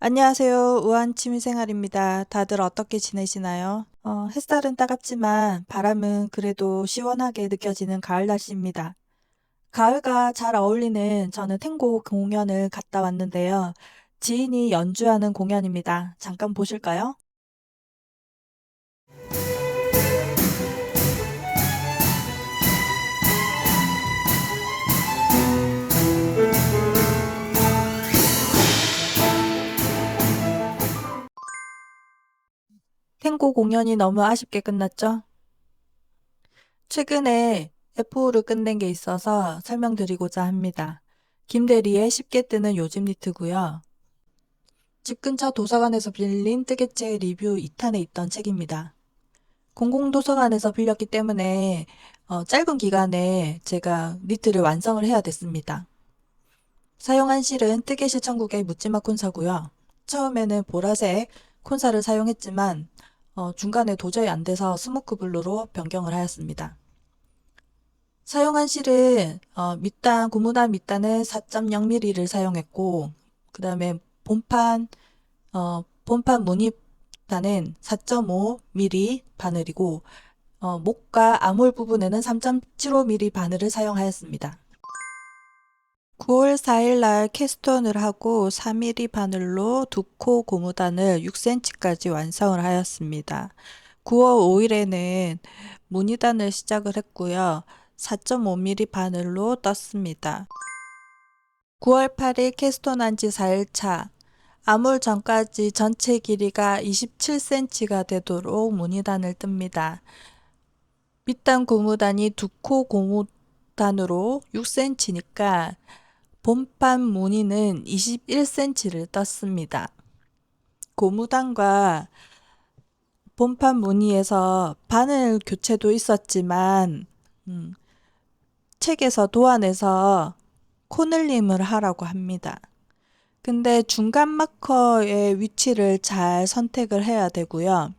안녕하세요. 우한 취미생활입니다. 다들 어떻게 지내시나요? 어, 햇살은 따갑지만 바람은 그래도 시원하게 느껴지는 가을 날씨입니다. 가을과 잘 어울리는 저는 탱고 공연을 갔다 왔는데요. 지인이 연주하는 공연입니다. 잠깐 보실까요? 탱고 공연이 너무 아쉽게 끝났죠? 최근에 F5를 끝낸 게 있어서 설명드리고자 합니다. 김대리의 쉽게 뜨는 요즘 니트고요. 집 근처 도서관에서 빌린 뜨개체 리뷰 2탄에 있던 책입니다. 공공도서관에서 빌렸기 때문에 어, 짧은 기간에 제가 니트를 완성을 해야 됐습니다. 사용한 실은 뜨개실 천국의 묻지마 콘사고요. 처음에는 보라색 콘사를 사용했지만 어, 중간에 도저히 안 돼서 스모크 블루로 변경을 하였습니다. 사용한 실은 어, 밑단 고무단 밑단은 4.0mm를 사용했고 그 다음에 본판 어, 본판 무늬단은 4.5mm 바늘이고 어, 목과 암홀 부분에는 3.75mm 바늘을 사용하였습니다. 9월 4일 날 캐스톤을 하고 3mm 바늘로 두 코 고무단을 6cm까지 완성을 하였습니다. 9월 5일에는 무늬단을 시작을 했고요. 4.5mm 바늘로 떴습니다. 9월 8일 캐스톤 한 지 4일차 암홀 전까지 전체 길이가 27cm가 되도록 무늬단을 뜹니다. 밑단 고무단이 두 코 고무단으로 6cm니까 본판 무늬는 21cm를 떴습니다. 고무단과 본판 무늬에서 바늘 교체도 있었지만 음, 책에서 도안에서 코늘림을 하라고 합니다. 근데 중간 마커의 위치를 잘 선택을 해야 되고요.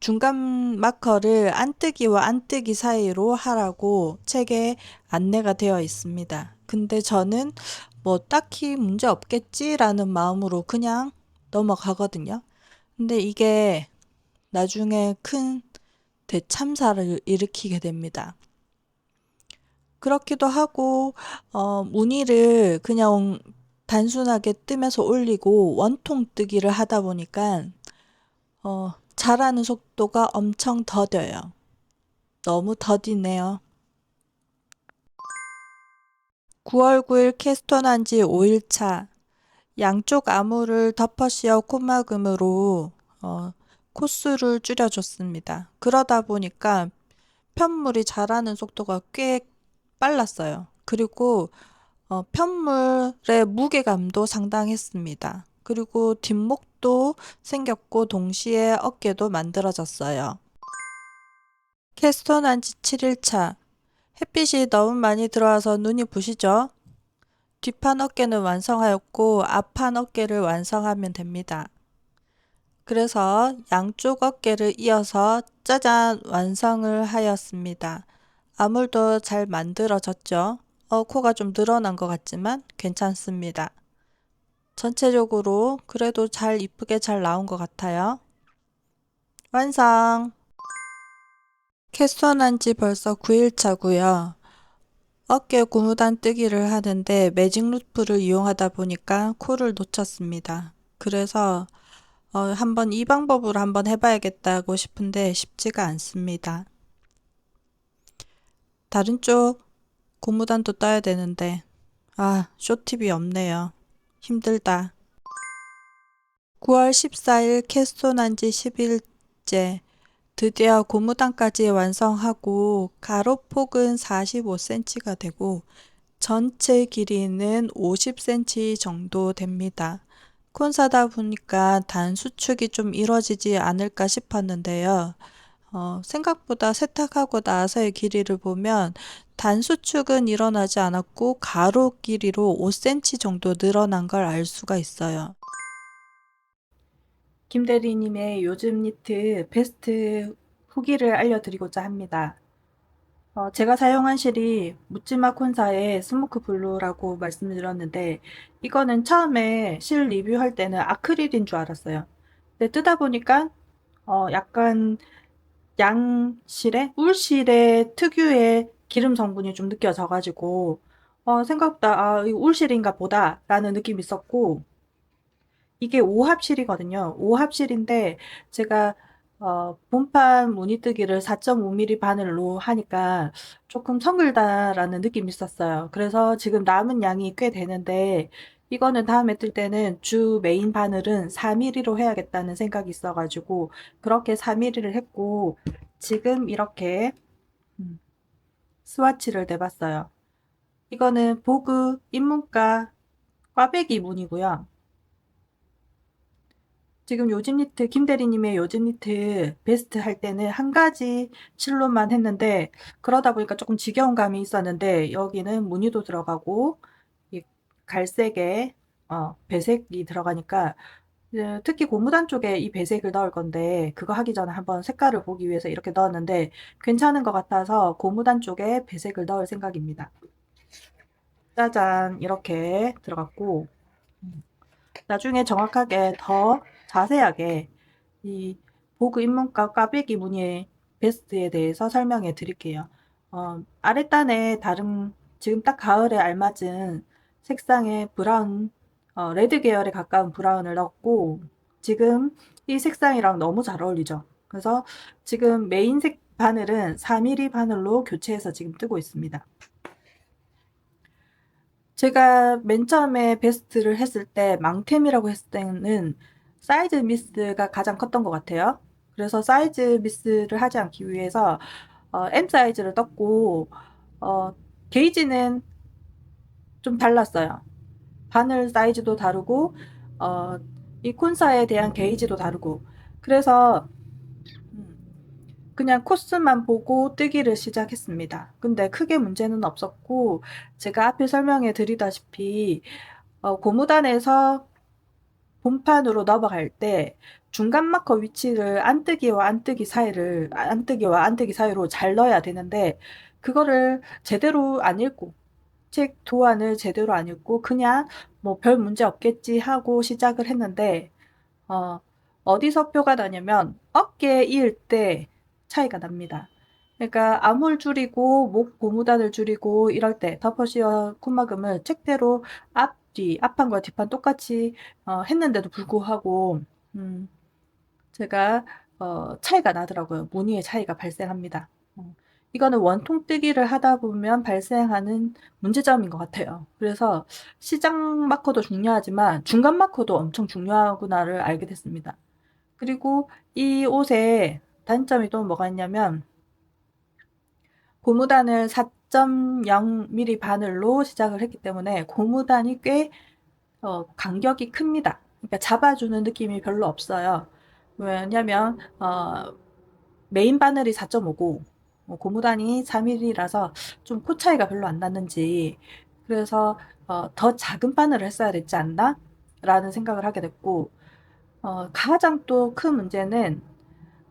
중간 마커를 안뜨기와 안뜨기 사이로 하라고 책에 안내가 되어 있습니다. 근데 저는 뭐 딱히 문제 없겠지라는 마음으로 그냥 넘어가거든요. 근데 이게 나중에 큰 대참사를 일으키게 됩니다. 그렇기도 하고, 어, 무늬를 그냥 단순하게 뜨면서 올리고 원통 뜨기를 하다 보니까, 어, 자라는 속도가 엄청 더뎌요. 너무 더디네요. 9월 9일 캐스톤 한지 5일차. 양쪽 암호를 덮어 씌워 콧막음으로 어, 코수를 줄여줬습니다. 그러다 보니까 편물이 자라는 속도가 꽤 빨랐어요. 그리고 어, 편물의 무게감도 상당했습니다. 그리고 뒷목도 생겼고 동시에 어깨도 만들어졌어요. 캐스톤 한지 7일차. 햇빛이 너무 많이 들어와서 눈이 부시죠? 뒷판 어깨는 완성하였고 앞판 어깨를 완성하면 됩니다. 그래서 양쪽 어깨를 이어서 짜잔 완성을 하였습니다. 아물도 잘 만들어졌죠? 어, 코가 좀 늘어난 것 같지만 괜찮습니다. 전체적으로 그래도 잘 이쁘게 잘 나온 것 같아요. 완성! 캐스턴 한지 벌써 9일차고요. 어깨 고무단 뜨기를 하는데 매직 루프를 이용하다 보니까 코를 놓쳤습니다. 그래서 어, 한번 이 방법으로 한번 해봐야겠다고 싶은데 쉽지가 않습니다. 다른 쪽 고무단도 떠야 되는데 아, 쇼팁이 없네요. 힘들다. 9월 14일 캐스톤 한 지 10일째 드디어 고무단까지 완성하고 가로폭은 45cm가 되고 전체 길이는 50cm 정도 됩니다. 콘사다 보니까 단 수축이 좀 이루어지지 않을까 싶었는데요. 어, 생각보다 세탁하고 나서의 길이를 보면 단 수축은 일어나지 않았고 가로 길이로 5cm 정도 늘어난 걸 알 수가 있어요. 김 대리님의 요즘 니트 베스트 후기를 알려드리고자 합니다. 어, 제가 사용한 실이 묻지마 콘사의 스모크 블루라고 말씀드렸는데 이거는 처음에 실 리뷰할 때는 아크릴인 줄 알았어요. 근데 뜯다 보니까 어, 약간 양실에 울실의 특유의 기름 성분이 좀 느껴져가지고 어, 생각보다 아, 이 울실인가 보다라는 느낌이 있었고 이게 오합실이거든요. 오합실인데 제가 어, 본판 무늬뜨기를 4.5mm 바늘로 하니까 조금 성글다라는 느낌이 있었어요. 그래서 지금 남은 양이 꽤 되는데 이거는 다음에 뜰 때는 주 메인 바늘은 4mm로 해야겠다는 생각이 있어가지고 그렇게 4mm를 했고 지금 이렇게 음, 스와치를 내봤어요. 이거는 보그 입문가 꽈배기 문이고요. 지금 요즘 니트 김 대리님의 요즘 니트 베스트 할 때는 한 가지 실로만 했는데 그러다 보니까 조금 지겨운 감이 있었는데 여기는 무늬도 들어가고 이 갈색에 어, 배색이 들어가니까 예, 특히 고무단 쪽에 이 배색을 넣을 건데 그거 하기 전에 한번 색깔을 보기 위해서 이렇게 넣었는데 괜찮은 것 같아서 고무단 쪽에 배색을 넣을 생각입니다. 짜잔 이렇게 들어갔고 음, 나중에 정확하게 더 자세하게 이 보그 입문가 꽈배기 무늬의 베스트에 대해서 설명해 드릴게요. 어, 아랫단에 다른 지금 딱 가을에 알맞은 색상의 브라운 어, 레드 계열에 가까운 브라운을 넣었고 지금 이 색상이랑 너무 잘 어울리죠. 그래서 지금 메인색 바늘은 4mm 바늘로 교체해서 지금 뜨고 있습니다. 제가 맨 처음에 베스트를 했을 때 망템이라고 했을 때는 사이즈 미스가 가장 컸던 것 같아요. 그래서 사이즈 미스를 하지 않기 위해서 어, M 사이즈를 떴고 어, 게이지는 좀 달랐어요. 바늘 사이즈도 다르고 어, 이 콘사에 대한 게이지도 다르고 그래서 음, 그냥 코스만 보고 뜨기를 시작했습니다. 근데 크게 문제는 없었고 제가 앞에 설명해 드리다시피 어, 고무단에서 본판으로 넘어갈 때 중간 마커 위치를 안뜨기와 안뜨기 사이를 안뜨기와 안뜨기 사이로 잘 넣어야 되는데 그거를 제대로 안 읽고 책 도안을 제대로 안 읽고 그냥 뭐 별 문제 없겠지 하고 시작을 했는데 어, 어디서 표가 나냐면 어깨 이을 때 차이가 납니다. 그러니까 암홀 줄이고 목 고무단을 줄이고 이럴 때 더퍼시어 콧막음을 책대로 앞, 뒤, 앞판과 뒷판 똑같이 어, 했는데도 불구하고 음, 제가 어, 차이가 나더라고요. 무늬의 차이가 발생합니다. 어, 이거는 원통 뜨기를 하다 보면 발생하는 문제점인 것 같아요. 그래서 시작 마커도 중요하지만 중간 마커도 엄청 중요하구나를 알게 됐습니다. 그리고 이 옷의 단점이 또 뭐가 있냐면 고무단을 4.0mm 바늘로 시작을 했기 때문에 고무단이 꽤 어, 간격이 큽니다. 그러니까 잡아주는 느낌이 별로 없어요. 왜냐면 어, 메인 바늘이 4.5고 어, 고무단이 4mm라서 좀 코 차이가 별로 안 났는지 그래서 어, 더 작은 바늘을 했어야 됐지 않나? 라는 생각을 하게 됐고 어, 가장 또 큰 문제는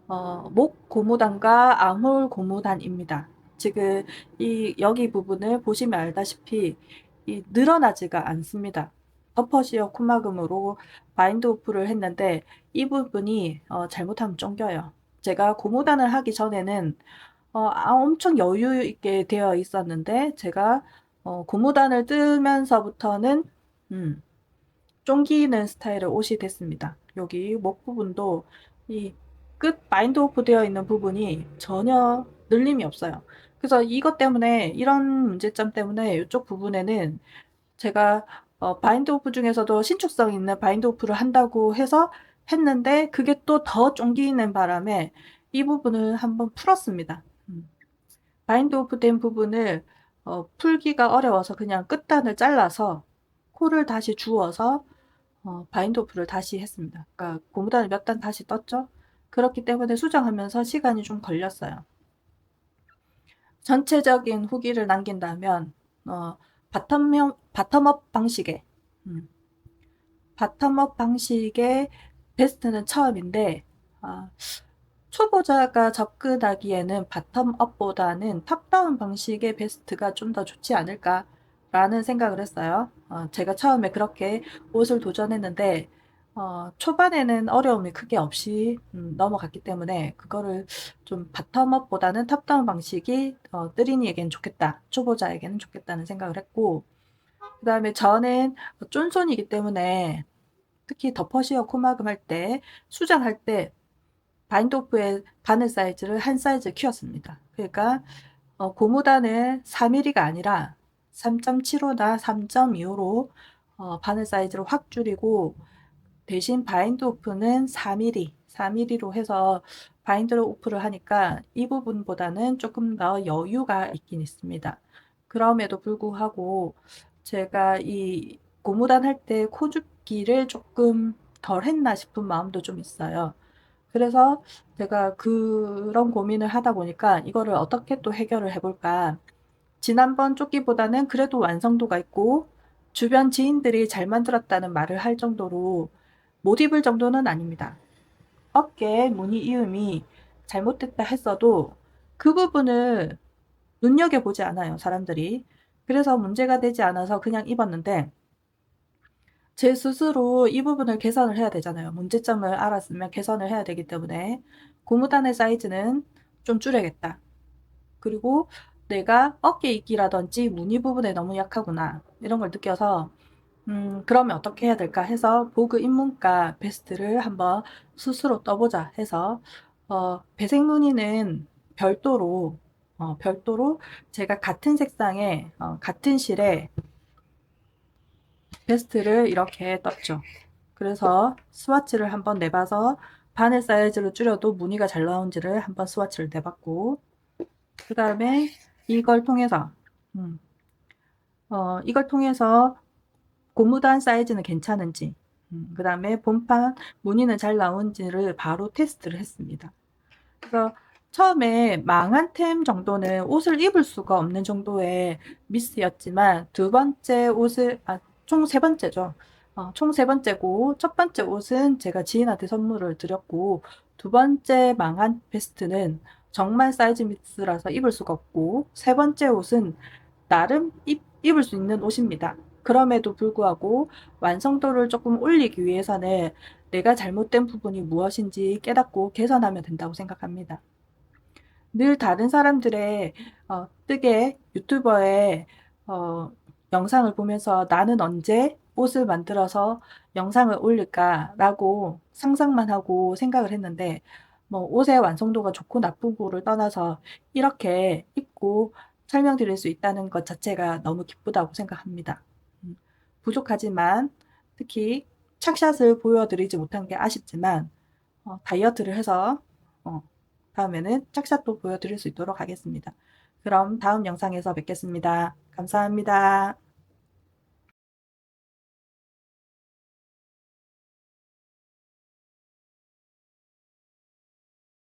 어, 목 고무단과 암홀 고무단입니다. 지금 이 여기 부분을 보시면 알다시피 이 늘어나지가 않습니다. 덮퍼시어 콧막음으로 바인드 오프를 했는데 이 부분이 어, 잘못하면 쫑겨요. 제가 고무단을 하기 전에는 어, 아, 엄청 여유 있게 되어 있었는데 제가 어, 고무단을 뜨면서부터는 음, 쫑기는 스타일의 옷이 됐습니다. 여기 목 부분도 이끝 바인드 오프 되어 있는 부분이 전혀 늘림이 없어요. 그래서 이것 때문에 이런 문제점 때문에 이쪽 부분에는 제가 어, 바인드 오프 중에서도 신축성 있는 바인드 오프를 한다고 해서 했는데 그게 또 더 쫑기는 바람에 이 부분을 한번 풀었습니다. 음. 바인드 오프 된 부분을 어, 풀기가 어려워서 그냥 끝단을 잘라서 코를 다시 주워서 어, 바인드 오프를 다시 했습니다. 그러니까 고무단을 몇 단 다시 떴죠. 그렇기 때문에 수정하면서 시간이 좀 걸렸어요. 전체적인 후기를 남긴다면 어, 바텀, 바텀업 방식의 음, 바텀업 방식의 베스트는 처음인데 아, 초보자가 접근하기에는 바텀업보다는 탑다운 방식의 베스트가 좀 더 좋지 않을까라는 생각을 했어요. 어, 제가 처음에 그렇게 옷을 도전했는데 어, 초반에는 어려움이 크게 없이 음, 넘어갔기 때문에 그거를 좀 바텀업보다는 탑다운 방식이 어, 뜨리니에게는 좋겠다, 초보자에게는 좋겠다는 생각을 했고 그 다음에 저는 쫀손이기 때문에 특히 더퍼시어 코마금 할 때, 수정할 때 바인드오프의 바늘 사이즈를 한 사이즈 키웠습니다. 그러니까 어, 고무단을 4mm가 아니라 3.75나 3.25로 어, 바늘 사이즈를 확 줄이고 대신 바인드 오프는 4mm, 4mm로 해서 바인드를 오프를 하니까 이 부분보다는 조금 더 여유가 있긴 있습니다. 그럼에도 불구하고 제가 이 고무단 할 때 코죽기를 조금 덜 했나 싶은 마음도 좀 있어요. 그래서 제가 그런 고민을 하다 보니까 이거를 어떻게 또 해결을 해볼까. 지난번 조끼보다는 그래도 완성도가 있고 주변 지인들이 잘 만들었다는 말을 할 정도로 못 입을 정도는 아닙니다. 어깨 무늬 이음이 잘못됐다 했어도 그 부분을 눈여겨보지 않아요, 사람들이. 그래서 문제가 되지 않아서 그냥 입었는데 제 스스로 이 부분을 개선을 해야 되잖아요. 문제점을 알았으면 개선을 해야 되기 때문에 고무단의 사이즈는 좀 줄여야겠다. 그리고 내가 어깨 입기라든지 무늬 부분에 너무 약하구나 이런 걸 느껴서 음, 그러면 어떻게 해야 될까 해서 보그 입문가 베스트를 한번 스스로 떠보자 해서 어, 배색 무늬는 별도로 어, 별도로 제가 같은 색상의 어, 같은 실에 베스트를 이렇게 떴죠. 그래서 스와치를 한번 내봐서 바늘 사이즈를 줄여도 무늬가 잘 나온지를 한번 스와치를 내봤고 그 다음에 이걸 통해서 음, 어, 이걸 통해서 고무단 사이즈는 괜찮은지 음, 그 다음에 본판 무늬는 잘 나온지를 바로 테스트를 했습니다. 그래서 처음에 망한 템 정도는 옷을 입을 수가 없는 정도의 미스였지만 두 번째 옷을 아, 총 세 번째죠. 어, 총 세 번째고 첫 번째 옷은 제가 지인한테 선물을 드렸고 두 번째 망한 베스트는 정말 사이즈 미스라서 입을 수가 없고 세 번째 옷은 나름 입, 입을 수 있는 옷입니다. 그럼에도 불구하고 완성도를 조금 올리기 위해서는 내가 잘못된 부분이 무엇인지 깨닫고 개선하면 된다고 생각합니다. 늘 다른 사람들의 어, 뜨개 유튜버의 어, 영상을 보면서 나는 언제 옷을 만들어서 영상을 올릴까라고 상상만 하고 생각을 했는데 뭐 옷의 완성도가 좋고 나쁘고를 떠나서 이렇게 입고 설명드릴 수 있다는 것 자체가 너무 기쁘다고 생각합니다. 음, 부족하지만 특히 착샷을 보여드리지 못한 게 아쉽지만 어, 다이어트를 해서 어, 다음에는 착샷도 보여드릴 수 있도록 하겠습니다. 그럼 다음 영상에서 뵙겠습니다. 감사합니다.